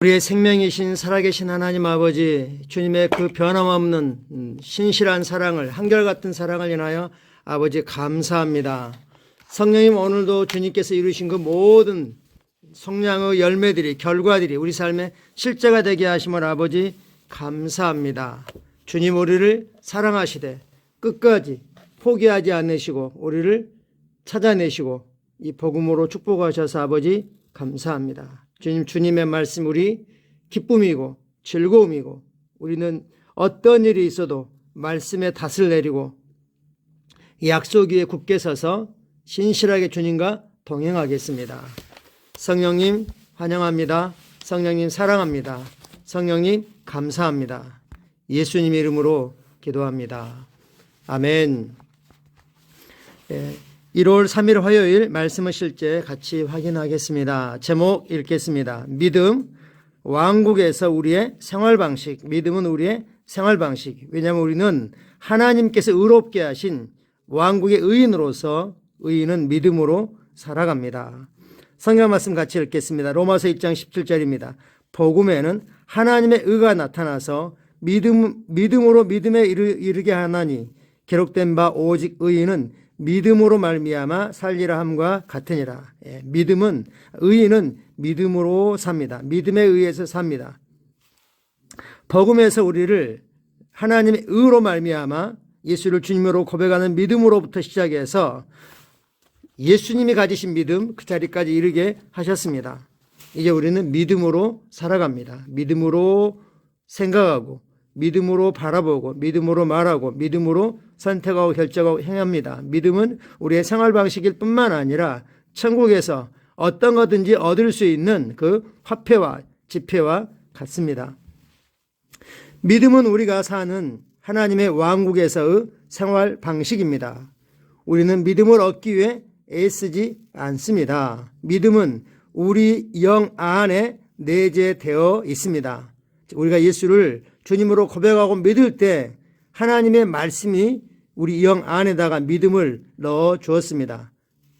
우리의 생명이신 살아계신 하나님 아버지 주님의 그 변함없는 음, 신실한 사랑을 한결같은 사랑을 인하여 아버지 감사합니다. 성령님 오늘도 주님께서 이루신 그 모든 성량의 열매들이 결과들이 우리 삶의 실제가 되게 하심을 아버지 감사합니다. 주님 우리를 사랑하시되 끝까지 포기하지 않으시고 우리를 찾아내시고 이 복음으로 축복하셔서 아버지 감사합니다. 주님 주님의 말씀 우리 기쁨이고 즐거움이고 우리는 어떤 일이 있어도 말씀에 닷을 내리고 약속 위에 굳게 서서 신실하게 주님과 동행하겠습니다. 성령님 환영합니다. 성령님 사랑합니다. 성령님 감사합니다. 예수님 이름으로 기도합니다. 아멘. 예, 1월 3일 화요일 말씀을 실제 같이 확인하겠습니다. 제목 읽겠습니다. 믿음, 왕국에서 우리의 생활 방식. 믿음은 우리의 생활 방식. 왜냐하면 우리는 하나님께서 의롭게 하신 왕국의 의인으로서 의인은 믿음으로 살아갑니다. 성경 말씀 같이 읽겠습니다. 로마서 1장 17절입니다. 복음에는 하나님의 의가 나타나서 믿음, 믿음으로 믿음에 이르, 이르게 하나니 기록된 바 오직 의인은 믿음으로 말미암아 살리라 함과 같으니라. 예, 믿음은 의인은 믿음으로 삽니다. 믿음에 의해서 삽니다. 복음에서 우리를 하나님의 의로 말미암아 예수를 주님으로 고백하는 믿음으로부터 시작해서 예수님이 가지신 믿음 그 자리까지 이르게 하셨습니다. 이제 우리는 믿음으로 살아갑니다. 믿음으로 생각하고 믿음으로 바라보고 믿음으로 말하고 믿음으로 선택하고 결정하고 행합니다. 믿음은 우리의 생활 방식일 뿐만 아니라 천국에서 어떤 거든지 얻을 수 있는 그 화폐와 지폐와 같습니다. 믿음은 우리가 사는 하나님의 왕국에서의 생활 방식입니다. 우리는 믿음을 얻기 위해 애쓰지 않습니다. 믿음은 우리 영 안에 내재되어 있습니다. 우리가 예수를 주님으로 고백하고 믿을 때 하나님의 말씀이 우리 영 안에다가 믿음을 넣어 주었습니다.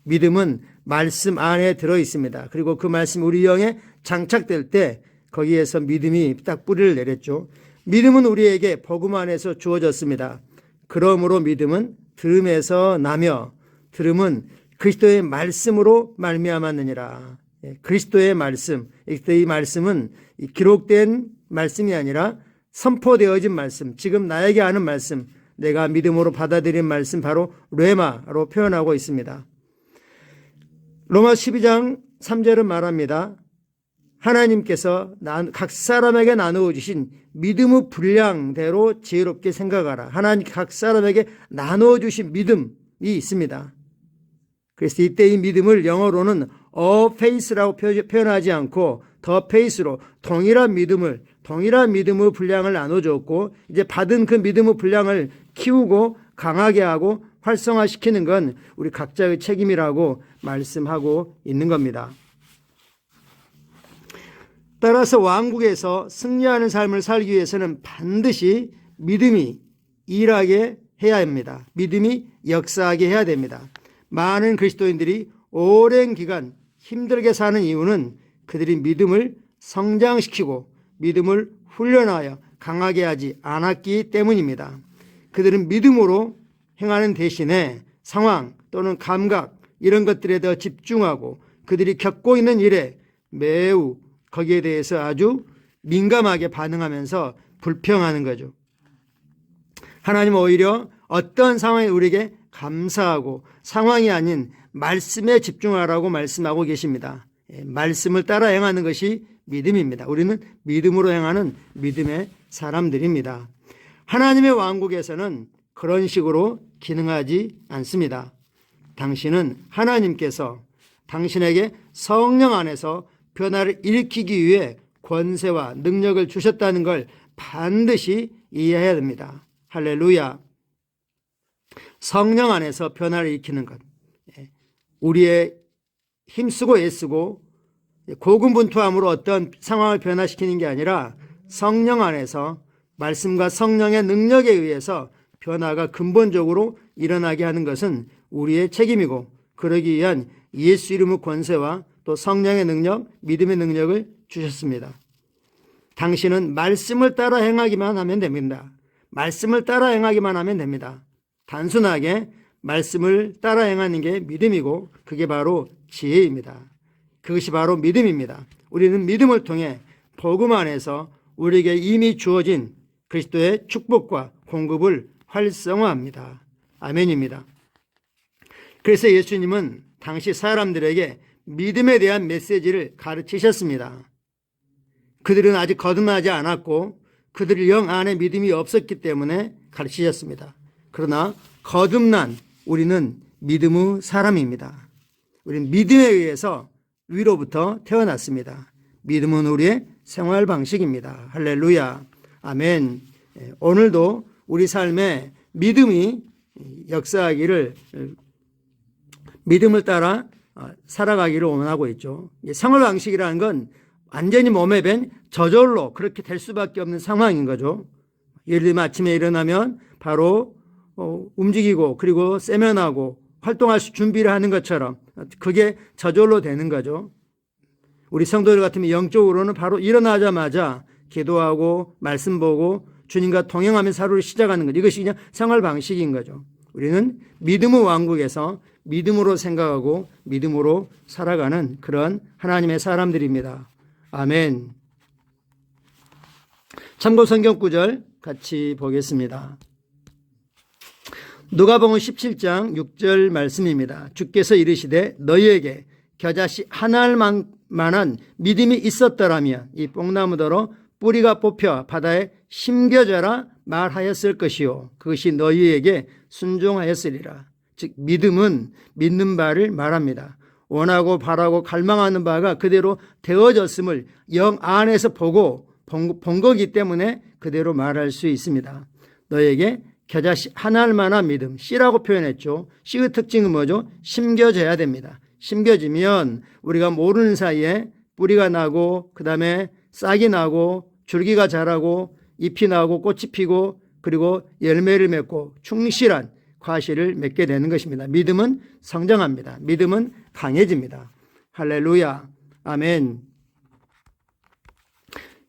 믿음은 말씀 안에 들어 있습니다. 그리고 그 말씀이 우리 영에 장착될 때 거기에서 믿음이 딱 뿌리를 내렸죠. 믿음은 우리에게 복음 안에서 주어졌습니다. 그러므로 믿음은 들음에서 나며 들음은 그리스도의 말씀으로 말미암았느니라. 예, 그리스도의 말씀. 이 말씀은 기록된 말씀이 아니라 선포되어진 말씀, 지금 나에게 하는 말씀, 내가 믿음으로 받아들인 말씀 바로 레마로 표현하고 있습니다. 로마 12장 3절은 말합니다. 하나님께서 각 사람에게 나누어 주신 믿음의 분량대로 지혜롭게 생각하라. 하나님 각 사람에게 나누어 주신 믿음이 있습니다. 그래서 이때 이 믿음을 영어로는 어 페이스라고 표현하지 않고 더 페이스로 동일한 믿음을 동일한 믿음의 분량을 나눠줬고 이제 받은 그 믿음의 분량을 키우고 강하게 하고 활성화시키는 건 우리 각자의 책임이라고 말씀하고 있는 겁니다. 따라서 왕국에서 승리하는 삶을 살기 위해서는 반드시 믿음이 일하게 해야 합니다. 믿음이 역사하게 해야 됩니다. 많은 그리스도인들이 오랜 기간 힘들게 사는 이유는 그들이 믿음을 성장시키고 믿음을 훈련하여 강하게 하지 않았기 때문입니다. 그들은 믿음으로 행하는 대신에 상황 또는 감각 이런 것들에 더 집중하고 그들이 겪고 있는 일에 매우 거기에 대해서 아주 민감하게 반응하면서 불평하는 거죠. 하나님은 오히려 어떤 상황에 우리에게 감사하고 상황이 아닌 말씀에 집중하라고 말씀하고 계십니다. 예, 말씀을 따라 행하는 것이 믿음입니다. 우리는 믿음으로 행하는 믿음의 사람들입니다. 하나님의 왕국에서는 그런 식으로 기능하지 않습니다. 당신은 하나님께서 당신에게 성령 안에서 변화를 일으키기 위해 권세와 능력을 주셨다는 걸 반드시 이해해야 됩니다. 할렐루야. 성령 안에서 변화를 일으키는 것. 예. 우리의 힘쓰고 애쓰고 고군분투함으로 어떤 상황을 변화시키는 게 아니라 성령 안에서 말씀과 성령의 능력에 의해서 변화가 근본적으로 일어나게 하는 것은 우리의 책임이고 그러기 위한 예수 이름의 권세와 또 성령의 능력, 믿음의 능력을 주셨습니다. 당신은 말씀을 따라 행하기만 하면 됩니다. 말씀을 따라 행하기만 하면 됩니다. 단순하게 말씀을 따라 행하는 게 믿음이고 그게 바로 지혜입니다. 그것이 바로 믿음입니다. 우리는 믿음을 통해 복음 안에서 우리에게 이미 주어진 그리스도의 축복과 공급을 활성화합니다. 아멘입니다. 그래서 예수님은 당시 사람들에게 믿음에 대한 메시지를 가르치셨습니다. 그들은 아직 거듭나지 않았고 그들 영 안에 믿음이 없었기 때문에 가르치셨습니다. 그러나 거듭난 우리는 믿음의 사람입니다. 우리는 믿음에 의해서 위로부터 태어났습니다. 믿음은 우리의 생활 방식입니다. 할렐루야. 아멘. 예, 오늘도 우리 삶에 믿음이 역사하기를 믿음을 따라 어, 살아가기를 원하고 있죠. 생활 방식이라는 건 완전히 몸에 밴 저절로 그렇게 될 수밖에 없는 상황인 거죠. 예를 들면 아침에 일어나면 바로 어, 움직이고 그리고 세면하고 활동할 수 준비를 하는 것처럼 그게 저절로 되는 거죠. 우리 성도들 같으면 영적으로는 바로 일어나자마자 기도하고 말씀 보고 주님과 동행하면서 하루를 시작하는 것. 이것이 그냥 생활 방식인 거죠. 우리는 믿음의 왕국에서 믿음으로 생각하고 믿음으로 살아가는 그런 하나님의 사람들입니다. 아멘. 참고 성경 구절 같이 보겠습니다. 누가복음 17장 6절 말씀입니다. 주께서 이르시되 너희에게 겨자씨 하나만한 믿음이 있었더라면 이 뽕나무더러 뿌리가 뽑혀 바다에 심겨져라 말하였을 것이요 그것이 너희에게 순종하였으리라. 즉 믿음은 믿는 바를 말합니다. 원하고 바라고 갈망하는 바가 그대로 되어졌음을 영 안에서 보고 본 거기 때문에 그대로 말할 수 있습니다. 너에게 겨자씨 하나만한 믿음, 씨라고 표현했죠. 씨의 특징은 뭐죠? 심겨져야 됩니다. 심겨지면 우리가 모르는 사이에 뿌리가 나고 그 다음에 싹이 나고 줄기가 자라고 잎이 나고 꽃이 피고 그리고 열매를 맺고 충실한 과실을 맺게 되는 것입니다. 믿음은 성장합니다. 믿음은 강해집니다. 할렐루야. 아멘.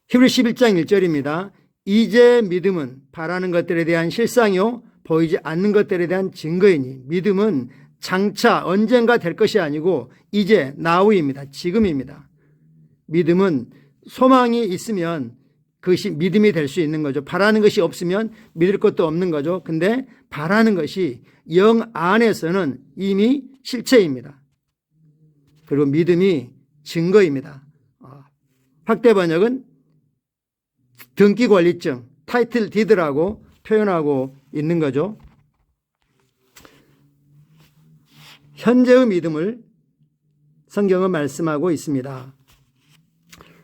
히브리 11장 1절입니다. 이제 믿음은 바라는 것들에 대한 실상이요 보이지 않는 것들에 대한 증거이니 믿음은 장차 언젠가 될 것이 아니고 이제 나우입니다. 지금입니다. 믿음은 소망이 있으면 그것이 믿음이 될 수 있는 거죠. 바라는 것이 없으면 믿을 것도 없는 거죠. 근데 바라는 것이 영 안에서는 이미 실체입니다. 그리고 믿음이 증거입니다. 어, 확대 번역은 등기 관리증, 타이틀 디드라고 표현하고 있는 거죠. 현재의 믿음을 성경은 말씀하고 있습니다.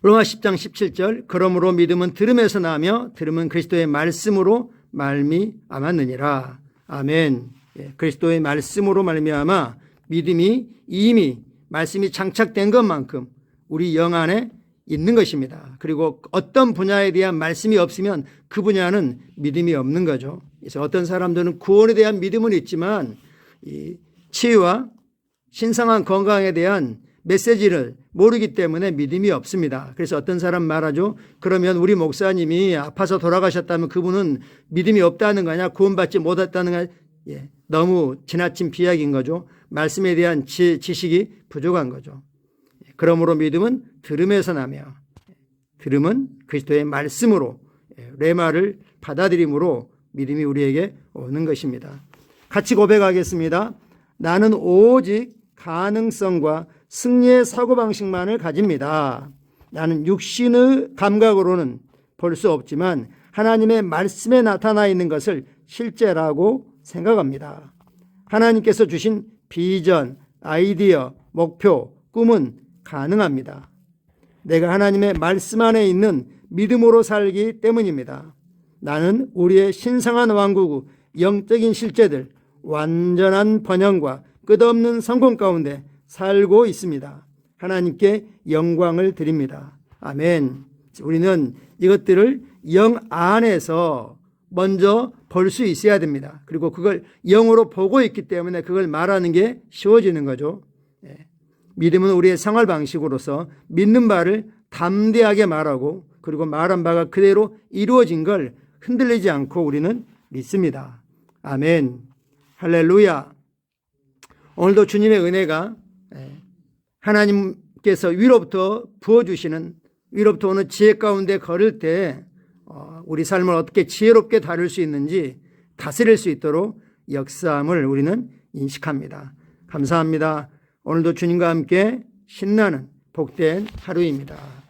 로마 10장 17절 그러므로 믿음은 들음에서 나며 들음은 그리스도의 말씀으로 말미암았느니라. 아멘. 예, 그리스도의 말씀으로 말미암아 믿음이 이미 말씀이 장착된 것만큼 우리 영 안에 있는 것입니다. 그리고 어떤 분야에 대한 말씀이 없으면 그 분야는 믿음이 없는 거죠. 그래서 어떤 사람들은 구원에 대한 믿음은 있지만 이 치유와 신성한 건강에 대한 메시지를 모르기 때문에 믿음이 없습니다. 그래서 어떤 사람 말하죠. 그러면 우리 목사님이 아파서 돌아가셨다면 그분은 믿음이 없다는 거냐, 구원받지 못했다는 거냐. 예, 너무 지나친 비약인 거죠. 말씀에 대한 지, 지식이 부족한 거죠. 그러므로 믿음은 들음에서 나며 들음은 그리스도의 말씀으로 예, 레마를 받아들임으로 믿음이 우리에게 오는 것입니다. 같이 고백하겠습니다. 나는 오직 가능성과 승리의 사고방식만을 가집니다. 나는 육신의 감각으로는 볼 수 없지만 하나님의 말씀에 나타나 있는 것을 실제라고 생각합니다. 하나님께서 주신 비전, 아이디어, 목표, 꿈은 가능합니다. 내가 하나님의 말씀 안에 있는 믿음으로 살기 때문입니다. 나는 우리의 신성한 왕국, 영적인 실제들, 완전한 번영과 끝없는 성공 가운데 살고 있습니다. 하나님께 영광을 드립니다. 아멘. 우리는 이것들을 영 안에서 먼저 볼 수 있어야 됩니다. 그리고 그걸 영으로 보고 있기 때문에 그걸 말하는 게 쉬워지는 거죠. 예. 믿음은 우리의 생활 방식으로서 믿는 바를 담대하게 말하고 그리고 말한 바가 그대로 이루어진 걸 흔들리지 않고 우리는 믿습니다. 아멘. 할렐루야. 오늘도 주님의 은혜가 예, 하나님께서 위로부터 부어주시는 위로부터 오는 지혜 가운데 걸을 때 어, 우리 삶을 어떻게 지혜롭게 다룰 수 있는지 다스릴 수 있도록 역사함을 우리는 인식합니다. 감사합니다. 오늘도 주님과 함께 신나는 복된 하루입니다.